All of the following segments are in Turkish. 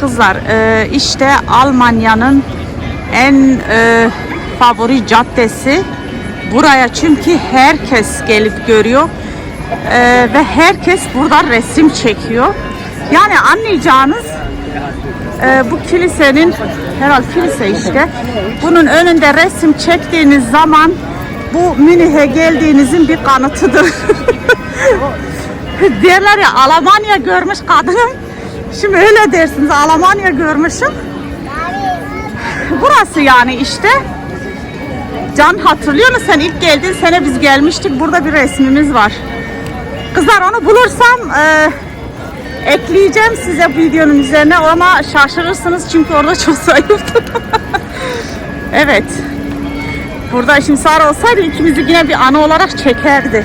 kızlar e, işte Almanya'nın en e, favori caddesi buraya çünkü herkes gelip görüyor E, ve herkes burada resim çekiyor. Yani anlayacağınız bu kilisenin herhalde kilise işte bunun önünde resim çektiğiniz zaman bu Münih'e geldiğinizin bir kanıtıdır. Derler ya Almanya görmüş kadınım. Şimdi öyle dersiniz Almanya görmüşüm. Burası yani işte. Can hatırlıyor musun sen ilk geldiğin sene biz gelmiştik. Burada bir resmimiz var. Kızlar onu bulursam e, ekleyeceğim size videonun üzerine ama şaşırırsınız çünkü orada çok zayıftım. evet. Burada şimdi Sara olsaydı ikimizi yine bir anı olarak çekerdi.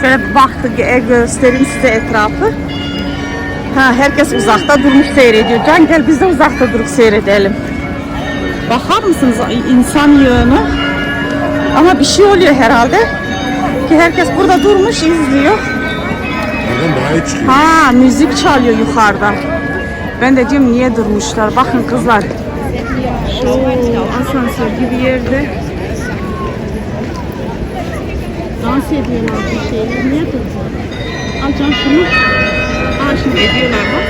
Şöyle baktık e, göstereyim size etrafı. Ha, herkes uzakta durmuş seyrediyor. Can gel biz de uzakta durup seyredelim. Bakar mısınız insan yığını? Ama bir şey oluyor herhalde. Ki herkes burada durmuş izliyor. Ha müzik çalıyor yukarıda. Ben de diyorum niye durmuşlar. Bakın kızlar. Şu asansör gibi yerde dans ediyorlar bir şeyler. Niye durdular? Al can şunu. Aa şimdi ediyorlar bak.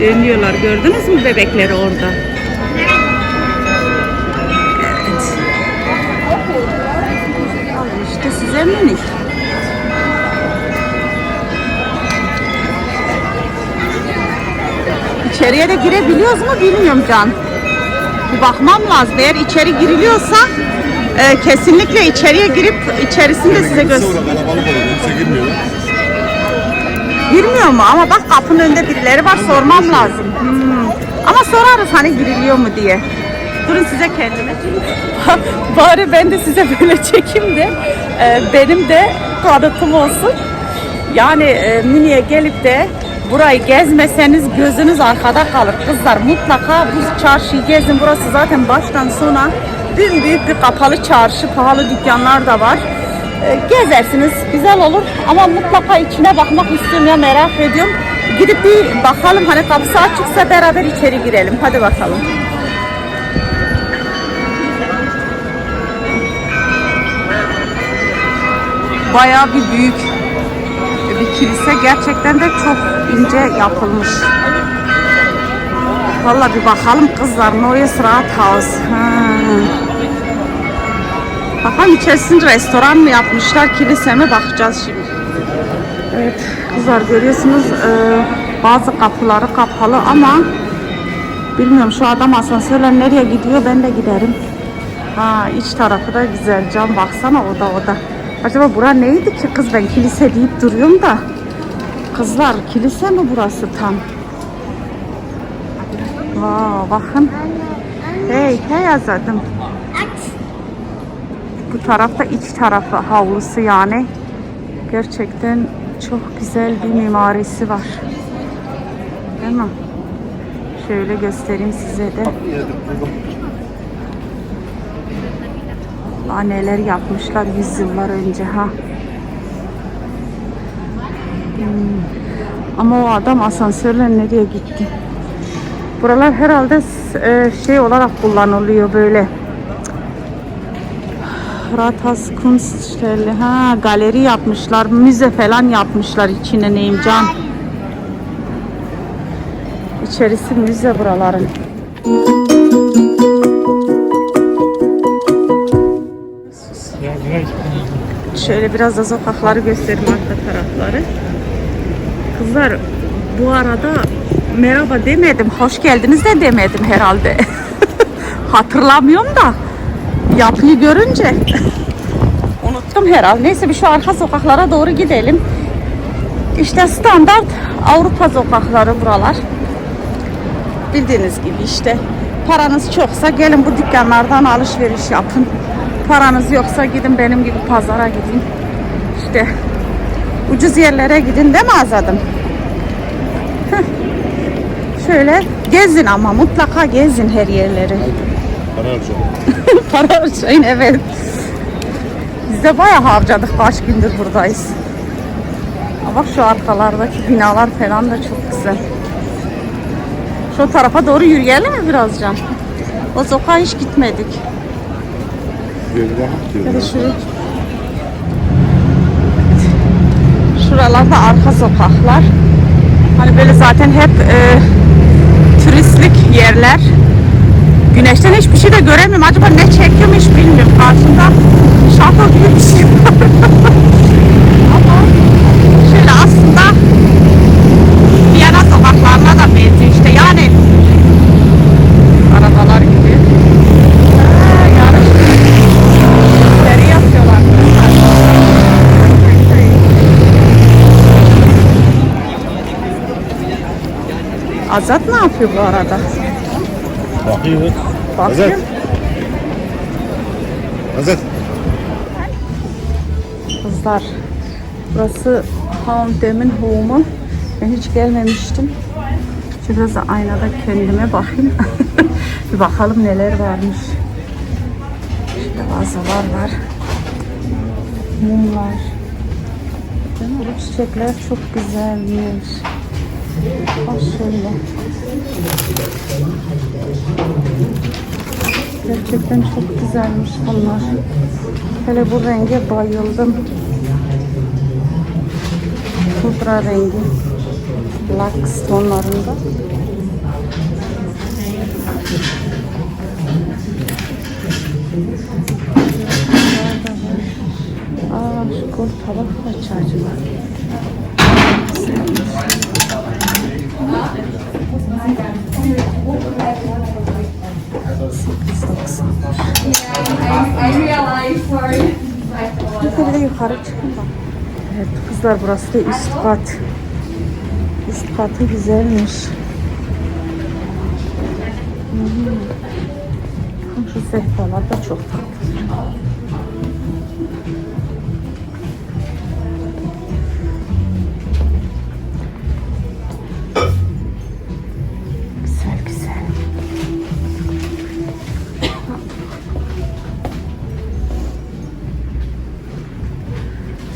Dönüyorlar gördünüz mü bebekleri orada? Evet. İşte size minik. İçeriye de girebiliyoruz mu bilmiyorum Can. Bir bakmam lazım. Eğer içeri giriliyorsa e, kesinlikle içeriye girip içerisini de size göster. girmiyor. Mu? Ama bak kapının önünde birileri var sormam lazım. Hmm. Ama sorarız hani giriliyor mu diye. Durun size kendime. Bari ben de size böyle çekeyim de e, benim de kanıtım olsun. Yani e, Münih'e gelip de burayı gezmeseniz gözünüz arkada kalır. Kızlar mutlaka bu çarşıyı gezin. Burası zaten baştan sona büyük bir kapalı çarşı. Pahalı dükkanlar da var. E, gezersiniz güzel olur ama mutlaka içine bakmak istiyorum ya merak ediyorum. Gidip bir bakalım hani kapısı açıksa beraber içeri girelim. Hadi bakalım. Bayağı bir büyük bir kilise gerçekten de çok ince yapılmış. Vallahi bir bakalım kızlar Neues Rathaus. Ha. Bakalım içerisinde restoran mı yapmışlar, kilise mi bakacağız şimdi. Evet kızlar görüyorsunuz e, bazı kapıları kapalı ama bilmiyorum şu adam asansörle nereye gidiyor ben de giderim. Ha iç tarafı da güzel cam baksana o da o da. Acaba bura neydi ki kız ben kilise deyip duruyorum da. Kızlar kilise mi burası tam? Wow, bakın. Hey, hey azadım. Bu tarafta iç tarafı havlusu yani. Gerçekten çok güzel bir mimarisi var. Değil mi? Şöyle göstereyim size de. Allah neler yapmışlar yüzyıllar önce ha. Hmm. Ama o adam asansörle nereye gitti? Buralar herhalde e, şey olarak kullanılıyor böyle. Rathaus Kunststelle. Ha, galeri yapmışlar, müze falan yapmışlar içine neyim can. İçerisi müze buraların. Şöyle biraz da sokakları göstereyim arka tarafları. Kızlar bu arada merhaba demedim, hoş geldiniz de demedim herhalde. Hatırlamıyorum da yapıyı görünce unuttum herhalde. Neyse bir şu arka sokaklara doğru gidelim. İşte standart Avrupa sokakları buralar. Bildiğiniz gibi işte paranız çoksa gelin bu dükkanlardan alışveriş yapın. Paranız yoksa gidin benim gibi pazara gidin. İşte ucuz yerlere gidin değil mi Azadım? Şöyle gezin ama mutlaka gezin her yerleri. Para harcayalım. Para harcayın evet. Biz de bayağı harcadık kaç gündür buradayız. Aa, Bak şu arkalardaki binalar falan da çok güzel. Şu tarafa doğru yürüyelim mi biraz Can? O sokağa hiç gitmedik. Hadi şu Şuralarda arka sokaklar. Hani böyle zaten hep e, turistlik yerler. Güneşten hiçbir şey de göremiyorum. Acaba ne çekiyorum hiç bilmiyorum. Karşımda şato gibi bir şey. Ama şöyle aslında Viyana sokaklarına da benziyor işte. Yani arabalar gibi. Yapıyorlar. Azat ne yapıyor bu arada? Bakıyor. Bakıyor. Azat. Azat. Kızlar, burası Houndem'in home'u. Ben hiç gelmemiştim. Şimdi biraz da aynada kendime bakayım. Bir bakalım neler varmış. İşte vazalar var. Mumlar. Bu çiçekler çok güzelmiş. Bak şöyle. Gerçekten çok güzelmiş bunlar. Hele bu renge bayıldım. Pudra rengi. Lux tonlarında. Aa şu kol tabak açacı yukarı çıkın bak. Evet kızlar burası da üst kat. Üst katı güzelmiş. Hmm. Şu sehpalar da çok tatlı.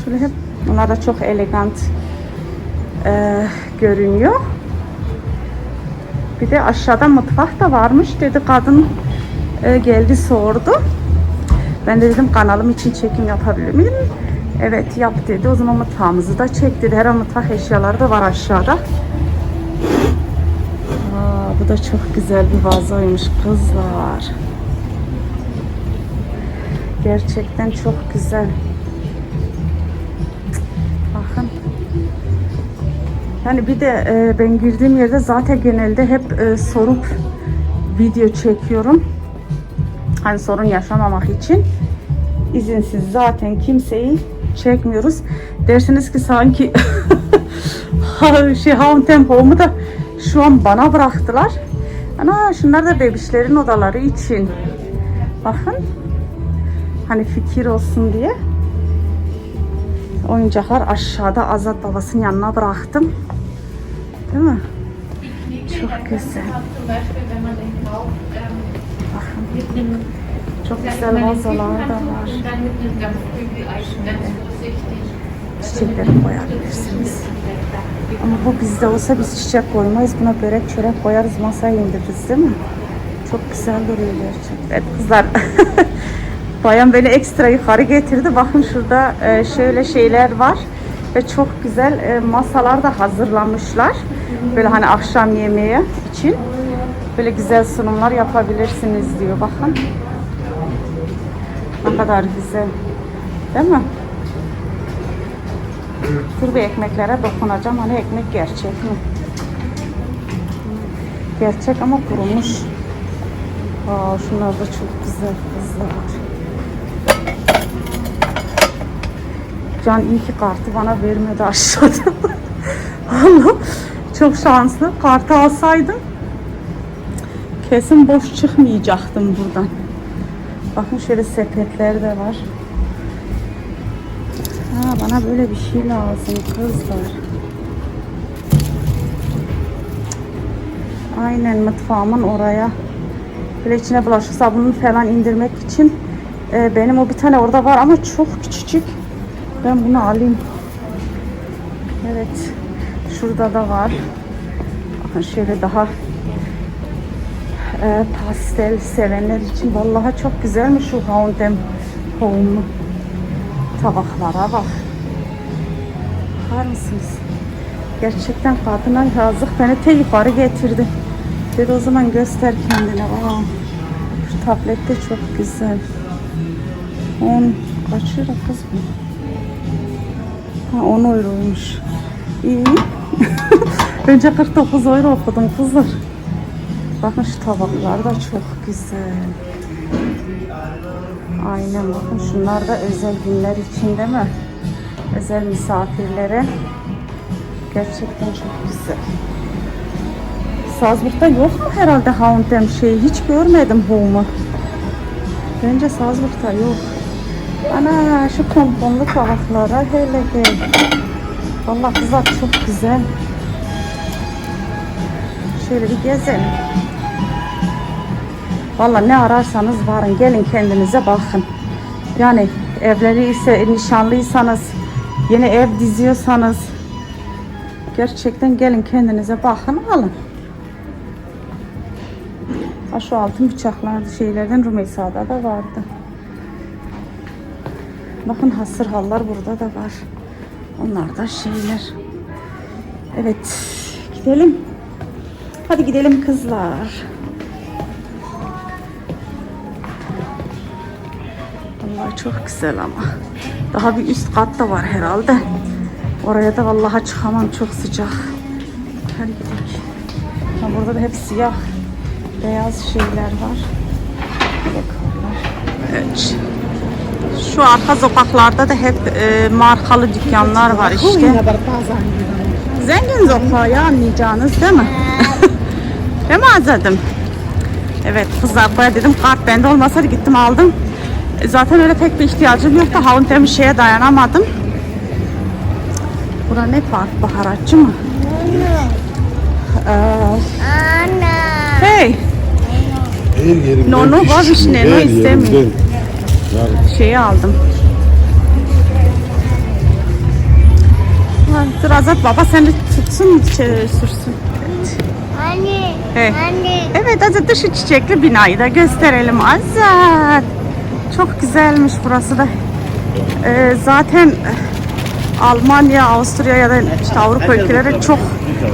Şöyle hep bunlar da çok elegant eee, görünüyor. Bir de aşağıda mutfak da varmış dedi kadın eee, geldi sordu. Ben de dedim kanalım için çekim yapabilir miyim? Evet yap dedi. O zaman mutfağımızı da çek dedi. Her an mutfak eşyaları da var aşağıda. Aa, bu da çok güzel bir vazoymuş kızlar. Gerçekten çok güzel. Yani bir de e, ben girdiğim yerde zaten genelde hep e, sorup video çekiyorum. Hani sorun yaşamamak için. izinsiz zaten kimseyi çekmiyoruz. Dersiniz ki sanki şey Haun Tempo'mu da şu an bana bıraktılar. Ana şunlar da bebişlerin odaları için. Bakın. Hani fikir olsun diye. Oyuncaklar aşağıda Azat babasının yanına bıraktım. Değil mi? Çok güzel. Bakın. Çok güzel vazolar da var. Çiçekleri koyabilirsiniz. Ama bu bizde olsa biz çiçek koymayız. Buna börek çörek koyarız masaya indiririz değil mi? Çok güzel duruyor gerçekten. Evet kızlar. Bayan beni ekstra yukarı getirdi. Bakın şurada e, şöyle şeyler var. Ve çok güzel e, masalar da hazırlamışlar. Böyle hani akşam yemeği için. Böyle güzel sunumlar yapabilirsiniz diyor. Bakın. Ne kadar güzel. Değil mi? Dur bir ekmeklere dokunacağım. Hani ekmek gerçek mi? Gerçek ama kurumuş. Aa, şunlar da çok güzel kızlar. Can iyi ki kartı bana vermedi aşağıda. Allah çok şanslı. Kartı alsaydım kesin boş çıkmayacaktım buradan. Bakın şöyle sepetler de var. Ha, bana böyle bir şey lazım kızlar. Aynen mutfağımın oraya. Böyle içine bulaşık sabunu falan indirmek için. e, benim o bir tane orada var ama çok küçücük. Ben bunu alayım. Evet. Şurada da var. Bakın şöyle daha e, pastel sevenler için vallahi çok güzelmiş şu H&M Home'u. Tabaklara bak. Bakar mısınız? Gerçekten kadına yazık beni te yukarı getirdi. Dedi o zaman göster kendine. Aa, şu tablet de çok güzel. 10 kaç lira kız bu? Ha 10 euroymuş. İyi. Önce 49 euro okudum kızlar. Bakın şu tabaklar da çok güzel. Aynen bakın şunlar da özel günler için değil mi? Özel misafirlere. Gerçekten çok güzel. Salzburg'da yok mu herhalde H&M şeyi? Hiç görmedim Home'u. Bence Salzburg'da yok. Ana şu pomponlu tabaklara hele gel. Vallahi kızlar çok güzel. Şöyle bir gezelim. Vallahi ne ararsanız varın gelin kendinize bakın. Yani evleri nişanlıysanız yeni ev diziyorsanız gerçekten gelin kendinize bakın alın. Ha şu altın bıçaklar şeylerden Rumeysa'da da vardı. Bakın hasır hallar burada da var. Onlar da şeyler. Evet gidelim. Hadi gidelim kızlar. Vallahi çok güzel ama. Daha bir üst kat da var herhalde. Oraya da vallahi çıkamam çok sıcak. Hadi gidelim. Ha, burada da hep siyah beyaz şeyler var. Bakalım. Evet. Şu arka sokaklarda da hep e, markalı dükkanlar var işte. Zengin sokağı ya anlayacağınız değil mi? değil mi Azad'ım? Evet kızlar buraya dedim kart bende olmasaydı gittim aldım. E, Zaten öyle pek bir ihtiyacım yoktu. Havun bir şeye dayanamadım. Bura ne park? Baharatçı mı? Ee, hey Her yerimden No, no, iş var işte, çıkıyor, no şeyi aldım. Dur Azat baba seni tutsun şey, sürsün. Anne, Hey. anne. Evet Azat dur şu çiçekli binayı da gösterelim Azat. Çok güzelmiş burası da. Ee, zaten Almanya, Avusturya ya da işte Avrupa ülkeleri çok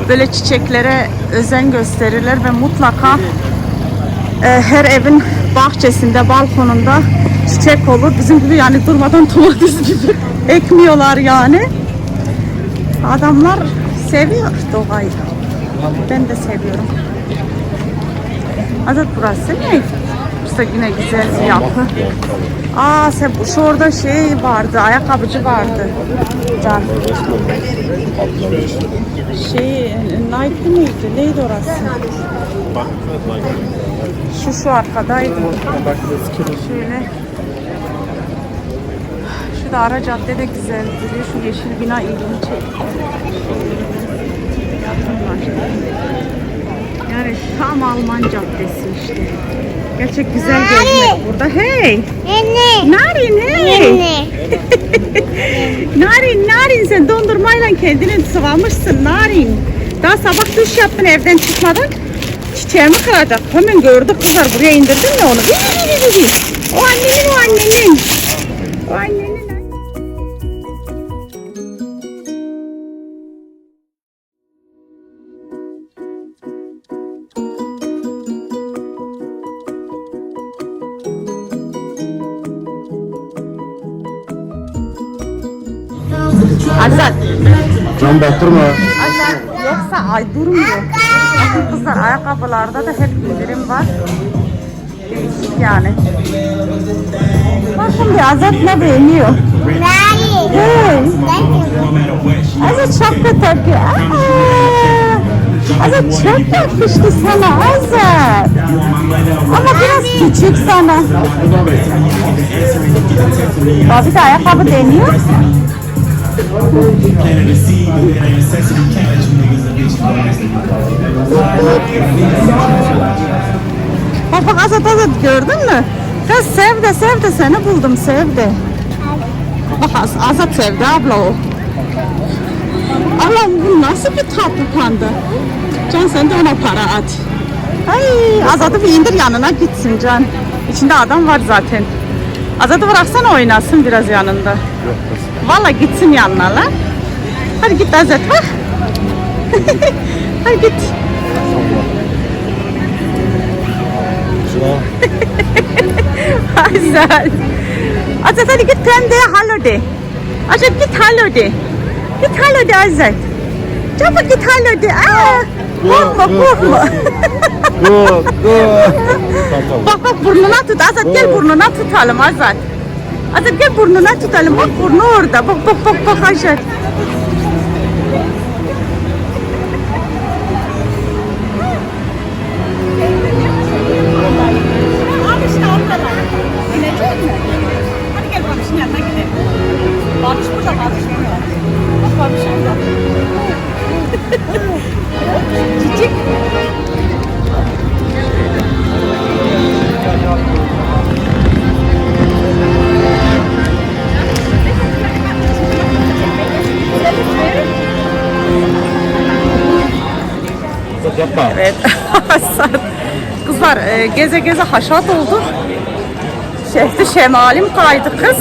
böyle çiçeklere özen gösterirler ve mutlaka e, her evin bahçesinde, balkonunda çiçek olur. Bizim gibi yani durmadan domates gibi ekmiyorlar yani. Adamlar seviyor doğayı. Ben de seviyorum. Azat burası ne? Burası yine güzel yapı. Aa sen şu orada şey vardı, ayakkabıcı vardı. Can. Şey, Nike miydi? Neydi orası? Şu şu arkadaydı. Şöyle. Da ara cadde de güzel duruyor. Şu yeşil bina ilgimi çekti. Yani tam Alman caddesi işte. Gerçek güzel gezmek burada. Hey! Anne. Narin hey! Anne. Narin, Narin sen dondurmayla kendini sıvamışsın Narin. Daha sabah duş yaptın evden çıkmadan. Çiçeğimi kıracak. Hemen gördü kızlar buraya indirdin mi onu? O annenin o annenin. O annenin. Azat. Can batırma. Azat yoksa ay durmuyor. Bakın kızlar ayakkabılarda da hep indirim var. Değişik yani. Bakın bir Azat ne beğeniyor. Hey. Azat şapka takıyor. Aa, Azat çok yakıştı sana Azat. Ama biraz küçük sana. Bobby de ayakkabı deniyor. Bak bak Azat Azat gördün mü? Kız sev de sev de seni buldum sev de. Bak Az- Azat sevdi abla o. Allah'ım bu nasıl bir tatlı panda? Can sen de ona para at. Ay Azat'ı bir indir yanına gitsin Can. İçinde adam var zaten. Azat'ı bıraksana oynasın biraz yanında. Valla gitsin yanına lan. Hadi git Azat bak. Hadi git. Azat. Azat hadi git pendeye hallo de. Azat git hallo de. Git hallo de Azat. Çabuk git hallo de. Aa, korkma korkma. Dur dur. Bak bak burnuna tut Azat gel burnuna tutalım Azat. Azat gel burnuna tutalım bak burnu orada bak bak bak bak Azat. Evet. Kızlar e, geze geze haşat olduk. Şehri şemalim kaydı kız.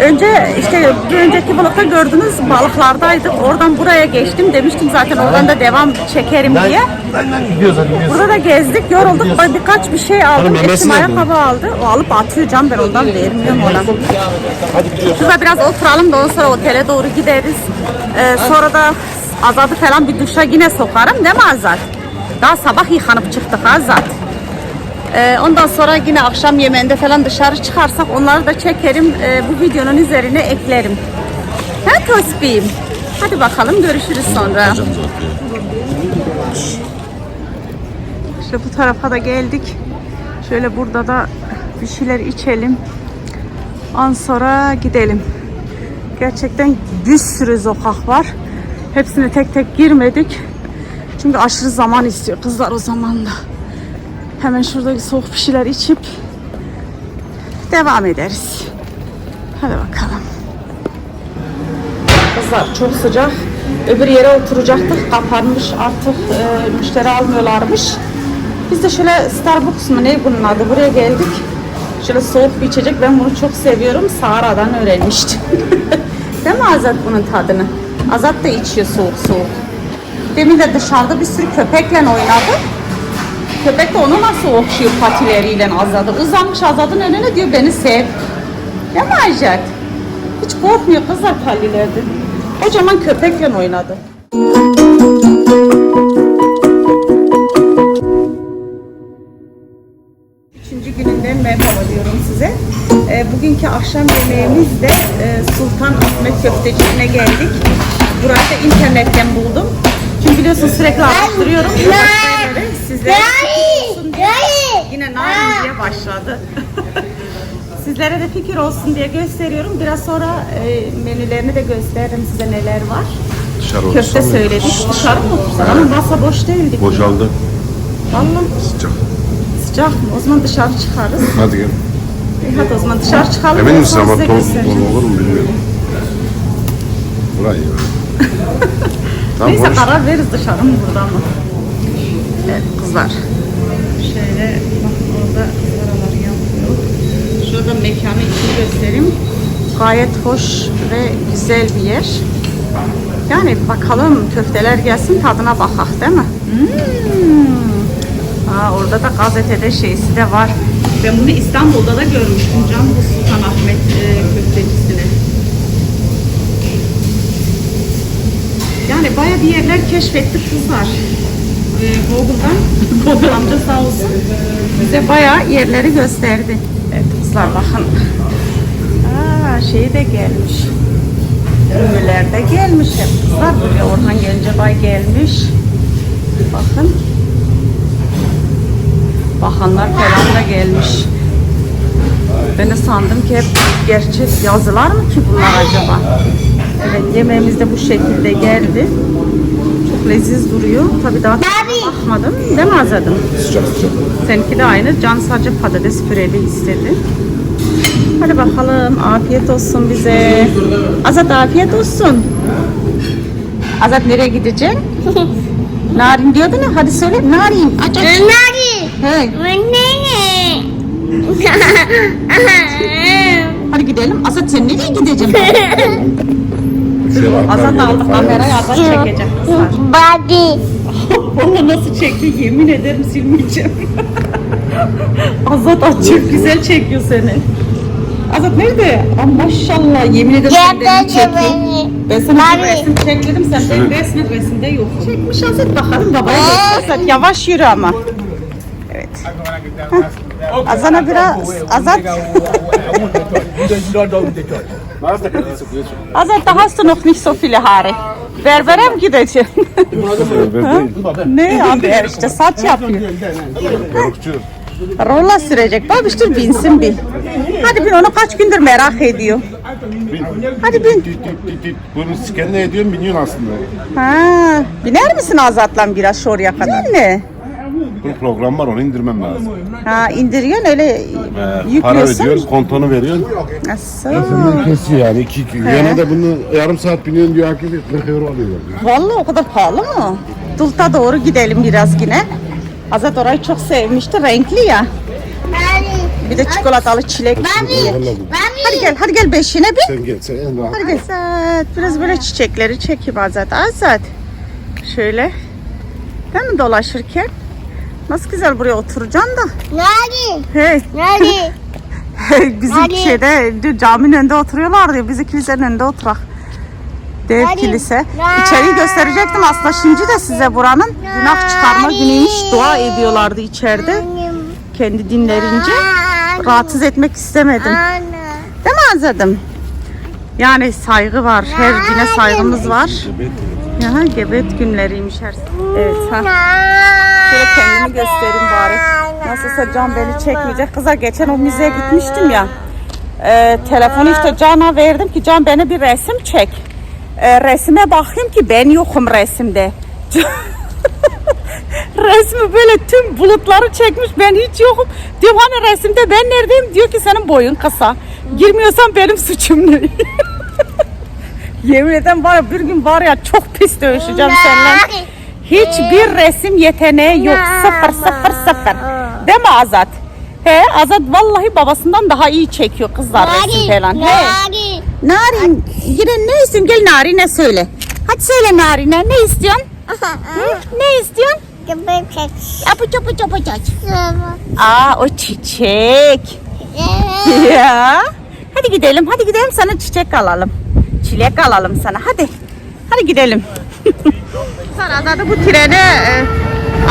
Önce işte bir önceki vlogda gördünüz balıklardaydık. Oradan buraya geçtim. Demiştim zaten oradan da devam çekerim diye. Benden gidiyoruz hadi gidiyoruz. Burada da gezdik, yorulduk. Ben birkaç bir şey aldım. Hanım, Eşim ayakkabı aldı. O alıp atıyor can ben ondan vermiyorum ona. Hadi gidiyoruz. Şurada biraz oturalım da ondan sonra otele doğru gideriz. Ee, sonra da Azat'ı falan bir duşa yine sokarım değil mi Azat? Daha sabah yıkanıp çıktık Azat. Ee, ondan sonra yine akşam yemeğinde falan dışarı çıkarsak onları da çekerim. Ee, bu videonun üzerine eklerim. Ha Tospim? Hadi bakalım görüşürüz sonra. İşte bu tarafa da geldik. Şöyle burada da bir şeyler içelim. An sonra gidelim. Gerçekten bir sürü sokak var. Hepsine tek tek girmedik. Çünkü aşırı zaman istiyor kızlar o zaman da. Hemen şuradaki soğuk bir şeyler içip devam ederiz. Hadi bakalım. Kızlar çok sıcak. Öbür yere oturacaktık. Kapanmış artık e, müşteri almıyorlarmış. Biz de şöyle Starbucks mı ne bunun adı buraya geldik. Şöyle soğuk bir içecek. Ben bunu çok seviyorum. Sara'dan öğrenmiştim. Değil mi Azat bunun tadını? Azat da içiyor soğuk soğuk. Demin de dışarıda bir sürü köpekle oynadı. Köpek de onu nasıl okşuyor patileriyle Azat'ı. Uzanmış Azat'ın önüne diyor beni sev. Mi Azat? Hiç korkmuyor kızlar pallilerden. Kocaman köpekle oynadı. Üçüncü gününden merhaba diyorum size. Ee, bugünkü akşam yemeğimizde e, Sultan Ahmet Köftecisi'ne geldik. Burayı da internetten buldum. Çünkü biliyorsun sürekli. Araştırıyorum. Sizlere olsun diye. Yine narin diye başladı. Sizlere de fikir olsun diye gösteriyorum. Biraz sonra e, menülerini de gösteririm size neler var. Dışarı Köfte söyledik. Dışarı mı otursak? Ama masa boş değildi. Boşaldı. Vallahi Sıcak. sıcak mı? O zaman dışarı çıkarız. Hadi gel. İyi, hadi o zaman dışarı çıkalım. Emin misin sonra ama size toz göstereceğim. dolu olur mu bilmiyorum. Burayı ya. Tamam Neyse konuş. karar veririz dışarı mı burada mı? Evet kızlar. Şöyle bakın orada paraları yapıyor. Şurada mekanı içini göstereyim. Gayet hoş ve güzel bir yer. Yani bakalım köfteler gelsin tadına bakak değil mi? Hmm. Aa, orada da gazetede şeysi de var. Ben bunu İstanbul'da da görmüştüm Can bu Sultanahmet e, Yani baya bir yerler keşfettik kızlar. Ee, Google'dan, Google amca sağ olsun bize baya yerleri gösterdi. Evet kızlar bakın. Aa, şey de gelmiş. Ünlüler de gelmiş hep kızlar. Buraya Orhan Gencebay gelmiş. Bakın. Bakanlar falan da gelmiş. Ben de sandım ki hep gerçek yazılar mı ki bunlar acaba? Evet yemeğimiz de bu şekilde geldi. Çok leziz duruyor. Tabii daha bakmadım. Değil mi Azad'ım? Sıcak sıcak. Seninki de aynı. Can sadece patates püreli istedi. Hadi bakalım. Afiyet olsun bize. Azat afiyet olsun. Azat nereye gideceksin? Narin diyordu ne? Hadi söyle. Narin. Aç aç. Nani. Hey. Hadi gidelim. Azat sen nereye gideceksin? Şey Azat aldı kamerayı Azat çekecek kızlar. Body. Valla nasıl çekti yemin ederim silmeyeceğim. Azat aç çok güzel çekiyor seni. Azat nerede? Aa, maşallah yemin ederim senden de çekiyor. beni. Ben sana bir resim çekledim sen benim resmin resimde yok. Çekmiş Azat bakalım babaya göster. Azat yavaş yürü ama. Evet. Azana biraz Azat Azat daha hast du noch nicht so viele Haare. Berbere mi gideceksin? ne abi işte saç yapıyor. Yorukçu. Rolla sürecek. Babiş dur binsin bir. Hadi bin onu kaç gündür merak ediyor. Bin. Hadi bin. Bunu skenle ediyorsun biniyorsun aslında. Ha, biner misin Azat'la biraz şu oraya kadar? Ne? Bu program var onu indirmem lazım. Ha indiriyorsun öyle Ee, para ödüyorsun, kontonu veriyorsun. Nasıl? Kesiyor yani. iki, iki. Yana da bunu yarım saat biniyorsun diyor herkes 40 euro alıyorlar. Vallahi o kadar pahalı mı? Dulta doğru gidelim biraz yine. Azat orayı çok sevmişti. Renkli ya. Bir de çikolatalı çilek. Hadi gel, hadi gel beşine bin. Sen gel sen en rahat. Hadi gel. Azat, biraz böyle çiçekleri çekeyim Azat. Azat. Şöyle. Değil mi dolaşırken? Nasıl güzel buraya oturacaksın da. Nani. Hey. Nani. Bizim Hadi. şeyde diyor, caminin önünde oturuyorlar diyor. Bizi kilisenin önünde oturak. Dev Hadi. kilise. Hadi. İçeriği gösterecektim aslında şimdi de size buranın günah çıkarma günüymüş. Dua ediyorlardı içeride. Kendi dinlerince. Rahatsız etmek istemedim. Anne. Değil mi Azad'ım? Yani saygı var. Her dine saygımız var. Ya, gebet günleriymiş her. Evet ha. Şöyle kendimi göstereyim bari. Nasılsa Can beni çekmeyecek. Kızlar geçen o müzeye gitmiştim ya. Ee, telefonu işte Can'a verdim ki Can beni bir resim çek. Ee, resime bakayım ki ben yokum resimde. Resmi böyle tüm bulutları çekmiş ben hiç yokum. Diyorum hani resimde ben neredeyim? Diyor ki senin boyun kısa. Girmiyorsan benim suçum ne? Yemin ederim var ya bir gün var ya çok pis dövüşeceğim seninle. Hiçbir resim yeteneği yok. Sıfır sıfır sıfır. Değil mi Azat? He Azat vallahi babasından daha iyi çekiyor kızlar resim falan. He. Narin yine ne istiyorsun? Gel Narin'e söyle. Hadi söyle Narin'e ne istiyorsun? Hı? Ne istiyorsun? Çapı çapı çaç. Aa o çiçek. Ya. Hadi gidelim hadi gidelim sana çiçek alalım. Çilek alalım sana hadi. Hadi gidelim. Sonra Azad'ı bu trene e,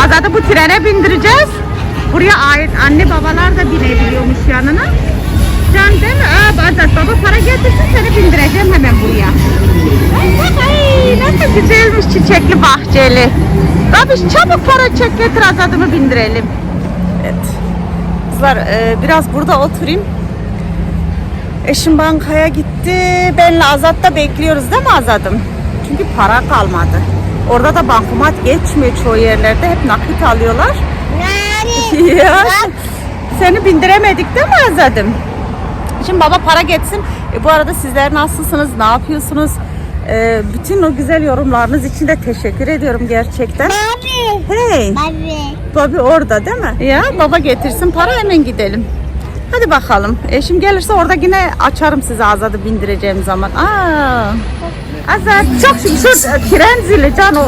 Azad'ı bu trene bindireceğiz. Buraya ait anne babalar da binebiliyormuş yanına. Can değil mi? Aa, Azat baba para getirsin seni bindireceğim hemen buraya. Ay, bak, ay nasıl güzelmiş çiçekli bahçeli. Babiş çabuk para çek getir Azad'ımı bindirelim. Evet. Kızlar e, biraz burada oturayım. Eşim bankaya gitti. Benle Azat'ta bekliyoruz değil mi Azat'ım? Çünkü para kalmadı. Orada da bankomat geçmiyor çoğu yerlerde. Hep nakit alıyorlar. Nani. ya, seni bindiremedik değil mi Azat'ım? Şimdi baba para geçsin. E, bu arada sizler nasılsınız? Ne yapıyorsunuz? E, bütün o güzel yorumlarınız için de teşekkür ediyorum gerçekten. Abi. Hey. Abi. Babi orada değil mi? Ya baba getirsin para hemen gidelim. Hadi bakalım. Eşim gelirse orada yine açarım size Azad'ı bindireceğim zaman. Aa. Azad çok şükür şu e, tren zili can o.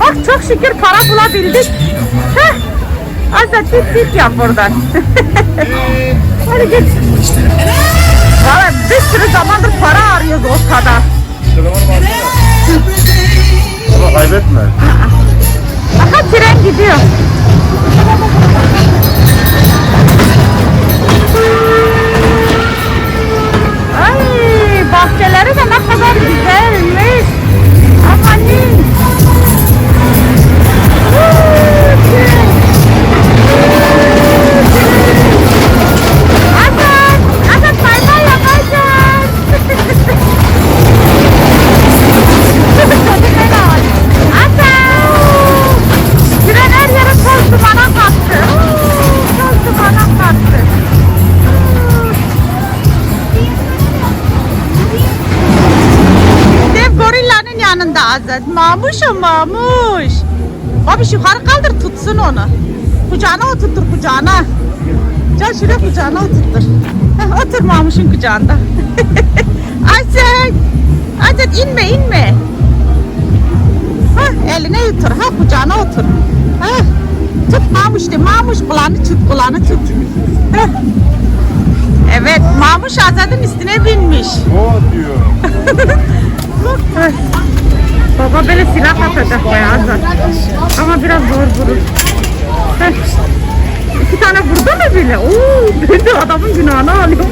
Bak çok şükür para bulabildik. Heh. Azad git git yap oradan. Hadi git. Valla bir sürü zamandır para arıyoruz ortada. Ama kaybetme. Aha tren gidiyor. Bahçeleri de ne kadar güzelmiş. Amanin. Mamuş o mamuş. Babiş yukarı kaldır tutsun onu. Kucağına oturtur kucağına. Can şuraya kucağına oturtur. Heh, otur mamuşun kucağında. Azat. Azat inme inme. Ha eline yutur. Ha kucağına otur. Ha. Tut mamuş de mamuş kulağını tut kulağını tut. Evet mamuş Azat'ın üstüne binmiş. O diyor. Baba böyle silah atacak bayağı Azat. Ama biraz zor vurur. Heh. İki tane vurdu mu bile? Oo, ben de adamın günahını alıyorum.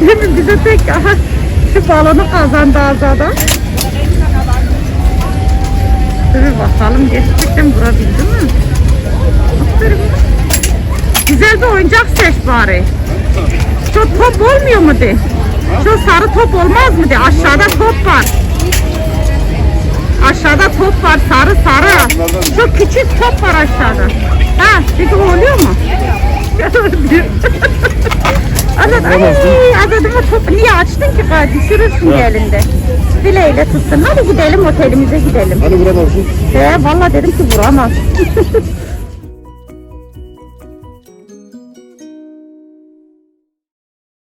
Demin bize tek aha, şu balonu kazandı Azat'a. Dur bakalım gerçekten vurabildi mi? Aferin. Güzel bir oyuncak seç bari. Şu top olmuyor mu de? Şu sarı top olmaz mı de? Aşağıda top var. Aşağıda top var sarı sarı. Şu küçük top var aşağıda. Ha, peki o oluyor mu? Azat, ay, Azat'ıma top niye açtın ki gari? Düşürürsün bir elinde. Dileğiyle tutsun. Hadi gidelim otelimize gidelim. Hani vuramazsın? He, valla dedim ki vuramaz.